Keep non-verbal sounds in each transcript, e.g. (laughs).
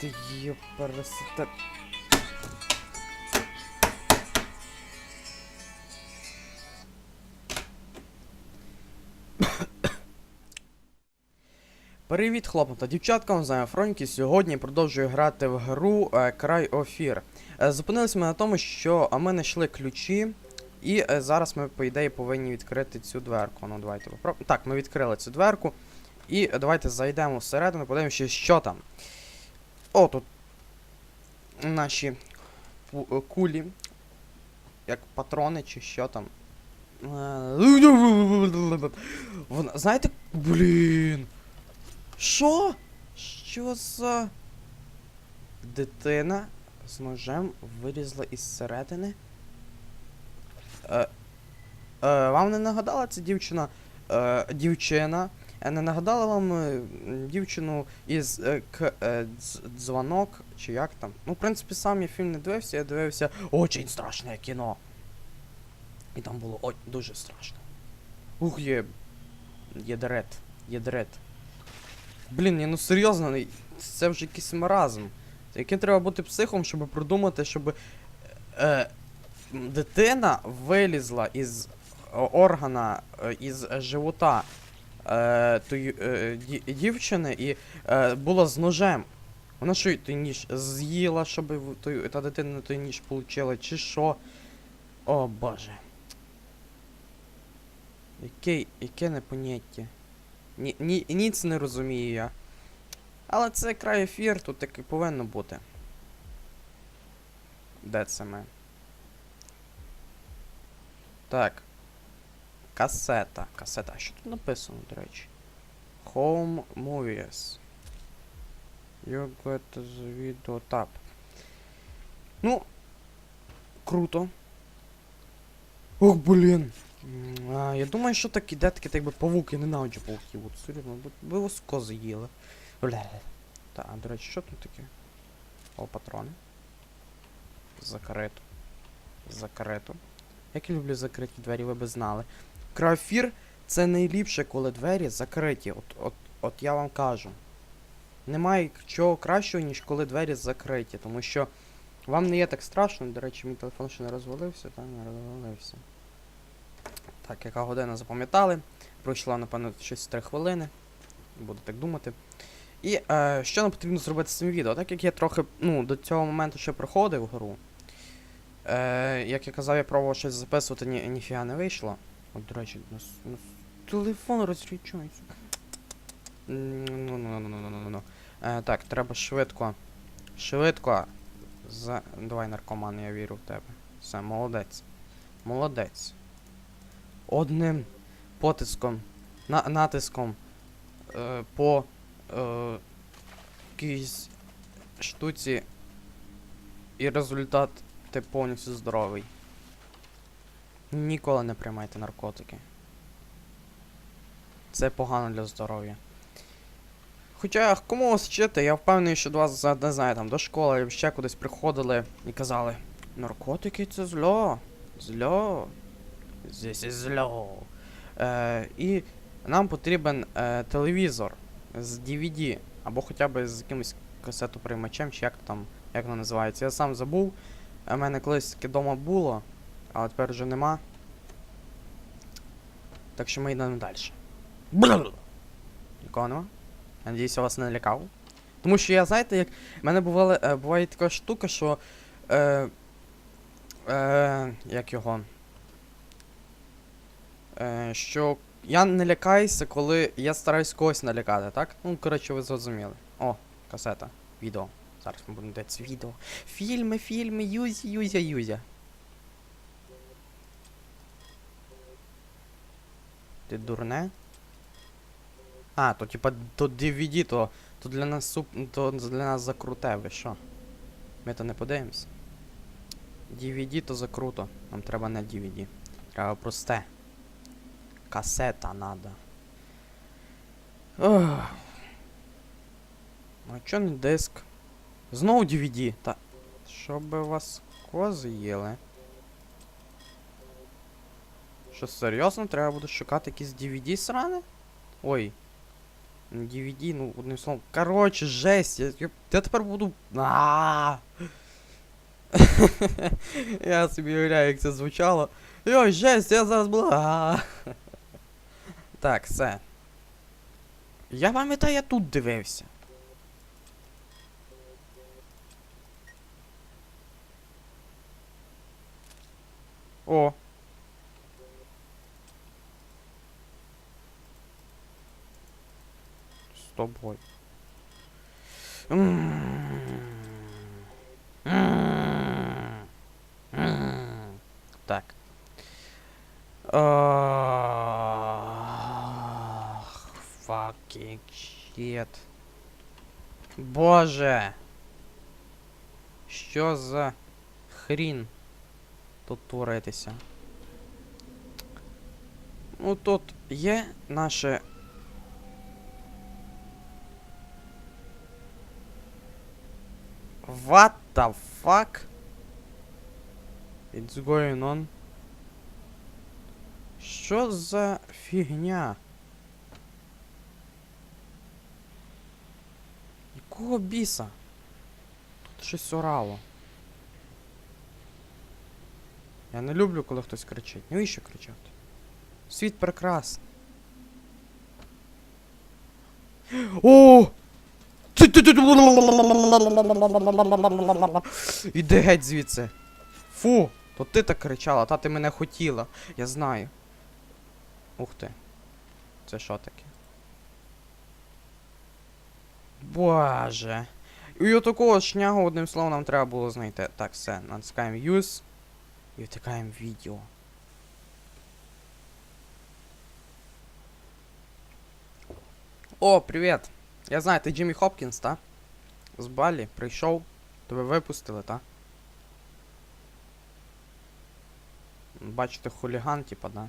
Ти, йопарасита. Привіт, хлопцям та дівчаткам, з вами Фронькі. Сьогодні продовжую грати в гру е, Край Офір. Е, зупинилися ми на тому, що ми знайшли ключі, і е, зараз ми, по ідеї, повинні відкрити цю дверку. Ну, давайте попробуємо. Так, ми відкрили цю дверку. І е, давайте зайдемо всередину, подивимося, що там. О, тут наші е, кулі. Як патрони чи що там. Е, Вона, знаєте, блін. Що? Що за дитина з ножем вилізла із середини? Е, е, вам не нагадала ця дівчина? Е, дівчина. е, Не нагадала вам е, дівчину із е, к, е, дзвонок, чи як там? Ну, в принципі, сам я фільм не дивився, я дивився очень страшне кіно. І там було ой, дуже страшно. Ух, є. Є дерет. Є дерет. Блін, ні, ну серйозно, ну, це вже якийсь маразм. Яким треба бути психом, щоб продумати, щоб е, дитина вилізла із е, органа, е, із живота е, тої, е, дівчини і е, була з ножем. Вона що, той ніж з'їла, щоб той, та дитина той ніж получила, чи що? О боже. Яке, яке непоняття. Ні, ні, ніц не розумію я. Але це край ефір, тут так і повинно бути. Де це ми? Так. Касета. Касета. А що тут написано, до речі? Home Movies. You got the video. Ну. Круто. Ох, блін. А, я думаю, що так іде таке, так би павук, я ненавиджу павуків. От серйозно, ви воско з'їли. Бля. Так, до речі, що тут таке? О, патрони. Закрито. Закрито. Як я люблю закриті двері, ви би знали. Крафір це найліпше, коли двері закриті. От, от, от я вам кажу. Немає чого кращого, ніж коли двері закриті, тому що вам не є так страшно. До речі, мій телефон ще не розвалився, та не розвалився. Так, яка година запам'ятали. Пройшло, напевно, щось 3 хвилини. Буду так думати. І е, що нам потрібно зробити з цим відео? Так як я трохи ну, до цього моменту ще проходив гру. Е, як я казав, я пробував щось записувати, ні, ніфіга не вийшло. От, до речі, нас, нас телефон розрічується. Ну, ну, ну, ну, ну, ну, ну. Е, так, треба швидко. Швидко. За... Давай, наркоман, я вірю в тебе. Все, молодець. Молодець. Одним потиском, на, натиском е, по е, якійсь штуці і результат ти повністю здоровий. Ніколи не приймайте наркотики. Це погано для здоров'я. Хоча кому вас вчити, я впевнений, що до вас, не знаю, там до школи або ще кудись приходили і казали, наркотики це зло. Зло. This is зло. Е, і нам потрібен е, телевізор з DVD, або хоча б з якимось касетоприймачем, чи як там, як воно називається. Я сам забув. У мене колись таке вдома було, а тепер вже нема. Так що ми йдемо далі. Нікого нема? Я надіюсь, я вас не налякав. Тому що я, знаєте, як. В мене бували, е, буває така штука, що. Е, е, як його. Е, що я не лякаюся, коли я стараюсь когось налякати, так? Ну, коротше, ви зрозуміли. О, касета, відео. Зараз ми будемо дивитися відео. Фільми, фільми, юзя, юзя, юзя. Ти дурне? А, то типа то DVD, то, то для нас суп, то для нас закруте, ви що? Ми то не подивимось. DVD то закруто. Нам треба не DVD. Треба просте. Касета надо. Ох. А чо не диск? Знову DVD. Та. Щоб вас кози їли. Що серйозно? Треба буде шукати якісь DVD срани? Ой. DVD, ну, одним словом. Короче, жесть. Я, я, я тепер буду. А. (laughs) Я собі уявляю, як це звучало. Йой, жесть, я зараз була. Так, все. Я пам'ятаю, я тут дивився. О. З тобою. Так. Fucking shit. Боже. Що за хрін тут творитися? Ну тут є наше. What the fuck? It's going on? Що за фігня? Якого біса? Тут щось орало. Я не люблю, коли хтось кричить. Навіщо кричати? Світ прекрасний. О! Іди геть звідси. Фу! То ти так кричала, та ти мене хотіла. Я знаю. Ух ти. Це що таке? Боже. І отакого шнягу одним словом нам треба було знайти. Так, все, натискаємо Use. І втикаємо в відео. О, привіт! Я знаю, ти Джиммі Хопкінс, та? З Балі, прийшов. Тебе випустили, та? Бачите, хуліган, типа, да?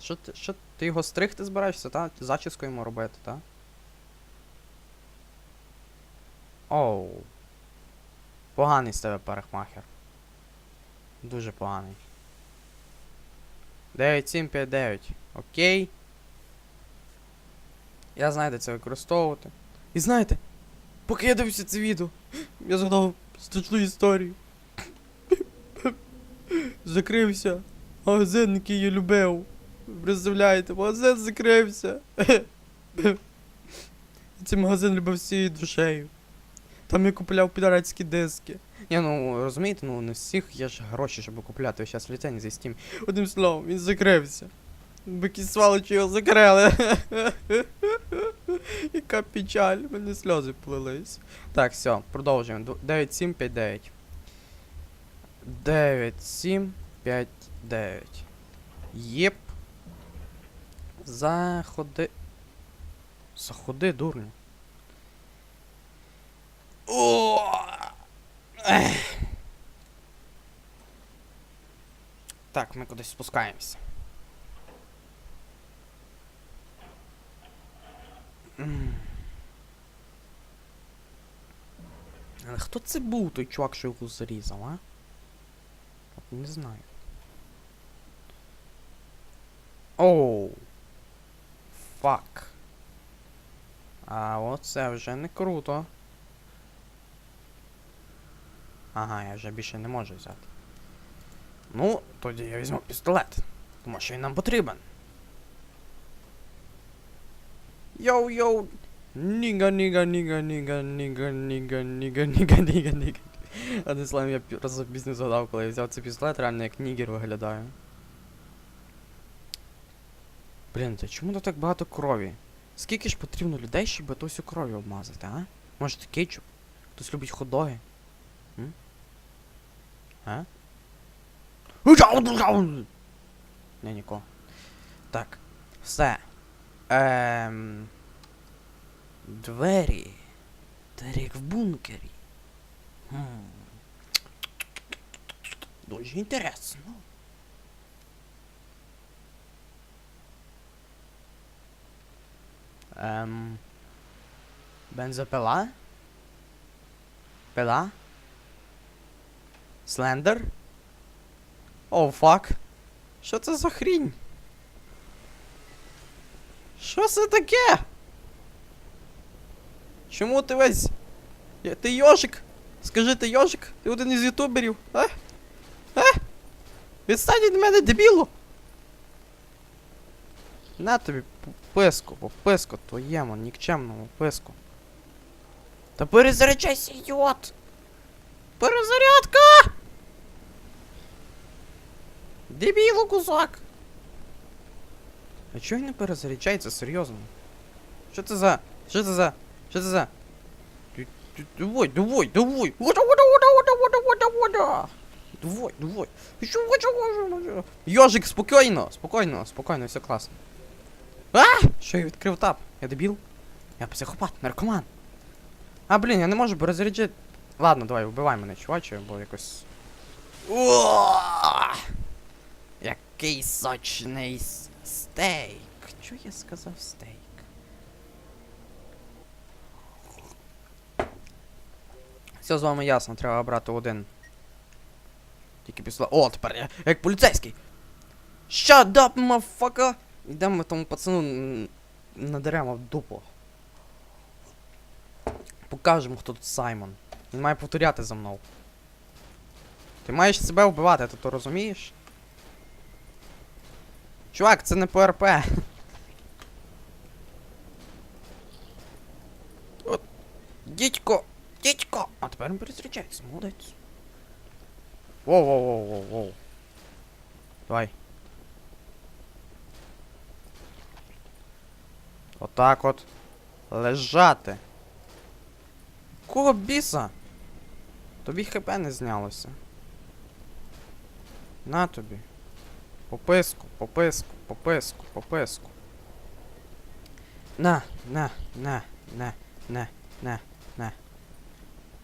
Що ти, що ти його стригти збираєшся, та? Зачіску йому робити, та? Оу. Поганий з тебе парикмахер. Дуже поганий. 9759. Окей. Я знаю, це використовувати. І знаєте, поки я дивився це відео, (gasps) я згадав страшну історію. (laughs) Закрився. Магазин, який я любив. Представляєте, магазин закрився. (laughs) Цей магазин любив всією душею. Там я купляв підарацькі диски. Ні, ну розумієте, ну не всіх є ж гроші, щоб купляти зараз ліцензії з Steam. Одним словом, він закрився. Бо якісь сволочі його закрили. (laughs) Яка печаль, в мене сльози плились. Так, все, продовжуємо. Ду- 9759. 9759. Єп. Заходи. Заходи, дурню. О! Так, ми кудись спускаємося. Але хто це був той чувак, що його зарізав, а? Не знаю. Оу. Фак. А оце вже не круто. Ага, я вже більше не можу взяти. Ну, тоді я візьму пістолет. Тому що він нам потрібен. Йоу-йоу! Ніга, ніга, ніга, ніга, ніга, ніга, ніга, ніга, ніга, ніга. Одним словом, я просто пісню згадав, коли я взяв цей пістолет, реально як нігер виглядаю. Блін, та чому тут так багато крові? Скільки ж потрібно людей, щоб ту всю крові обмазати, а? Може це кетчуп? Хтось любить ходоги? М? А? Не, нікого. Так. Все. Ем... Двері. Як в бункері. Хм. Дуже інтересно. Ем... Бензопила? Пила? Слендер? О, фак. Що це за хрінь? Що це таке? Чому ти весь. Ти йожик? Скажи, ти йожик? Ти один із ютуберів? А? А? Відстань від мене, дебілу! На тобі п- писку, по писку твоєму, нікчемному писку. Та перезаряджайся, ідіот! Перезарядка! Дебілу кусок! А чого він не перезаряджається серйозно? Що це за. Що це за. Що це за. Давай, давай, давай! Вода, вода, вода, вода, вода, вода, вода! Давай, давай! Хочу, хочу, хочу? Йожик, спокійно, спокійно, спокійно, все класно. А! Що я відкрив тап? Я дебіл? Я психопат, наркоман. А, блін, я не можу перезаряджати. Ладно, давай, вбивай мене, чуваче, бо якось. О! Який сочний стейк. Чого я сказав стейк? Все з вами ясно, треба брати один. Тільки після. О, тепер я як поліцейський. Shut up, motherfucker! Йдемо тому пацану надаремо в дупу. Покажемо, хто тут Саймон. Він має повторяти за мною. Ти маєш себе вбивати, ти то розумієш? Чувак, це не ПРП. От. Дідько! Дідько! А тепер він перезустрічається, молодець. Воу, воу, воу, воу, воу. Давай. Отак от. Лежати. Кого біса? Тобі хп не знялося. На тобі. Пописку, пописку, пописку, пописку. На, на, на, на, на, на, на.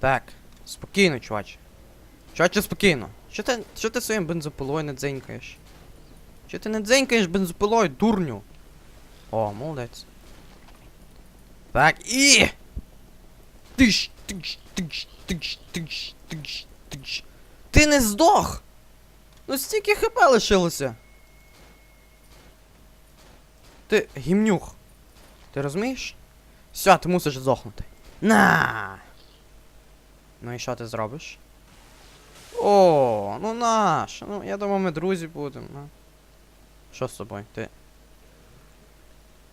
Так, спокійно, чуваче. Чуваче, спокійно. Що ти, що ти своїм бензопилою не дзенькаєш? Що ти не дзенькаєш бензопилою, дурню? О, молодець. Так, і... Тиш, тиш, тиш, тиш, тиш, тиш, тиш. Ти не здох! Ну стільки хп лишилося. Ти гімнюх. Ти розумієш? Все, ти мусиш здохнути. На! Ну і що ти зробиш? О, ну наш. Ну, я думав, ми друзі будемо. Ну. Що з собою? Ти.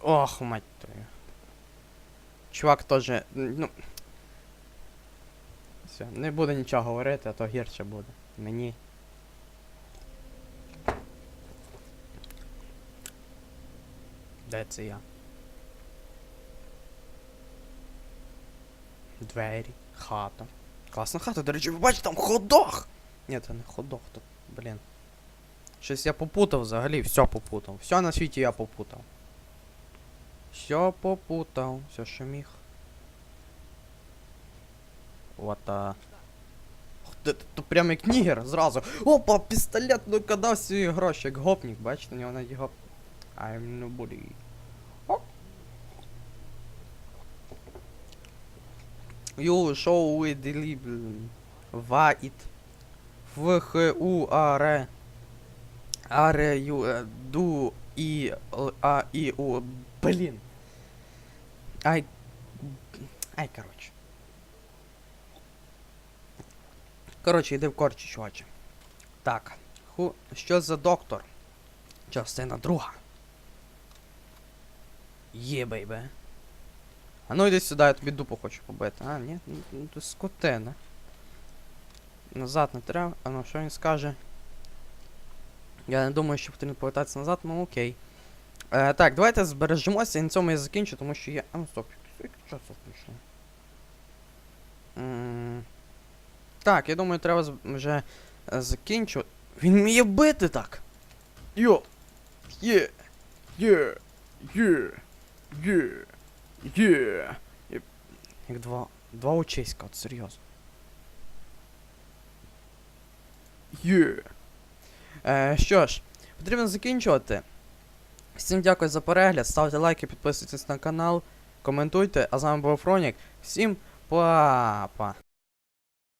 Ох, мать твою. Чувак теж. Ну. Все, не буду нічого говорити, а то гірше буде. Мені. Де це я? Двері, хата. Класна хата, до речі, ви бачите, там ходох! Ні, це не ходох, тут, блін. Щось я попутав взагалі, все попутав. Все на світі я попутав. Все попутав, все, що міг. Вот а. Ти прям як нігер зразу. Опа, пістолет, ну дав свої гроші, як гопник, бачите, у нього на I'm nobody. Оп. You show we deliver. Ваїт. В Х У А Р. А Р Ю Ду І Л А І У. Блін. Ай. Ай, коротше. Коротше, йди в корчі, чуваче. Так. Ху. Що за доктор? Частина друга. Є, бейбе. А ну йди сюди, я тобі дупу хочу побити. А, ні, ну, ну ти скотина. Назад не треба. А ну що він скаже? Я не думаю, що потрібно повертатися назад, ну окей. Е, так, давайте збережемося і на цьому я закінчу, тому що я. А ну стоп, часу пройшло? Так, я думаю, треба вже е, закінчувати. Він вміє бити так. Йо! Є! Є! Є! Є! Є. Як два. Два очиська, от серйозно. Є! Е, що ж, потрібно закінчувати. Всім дякую за перегляд, ставте лайки, підписуйтесь на канал, коментуйте, а з вами був Фронік. Всім па-па!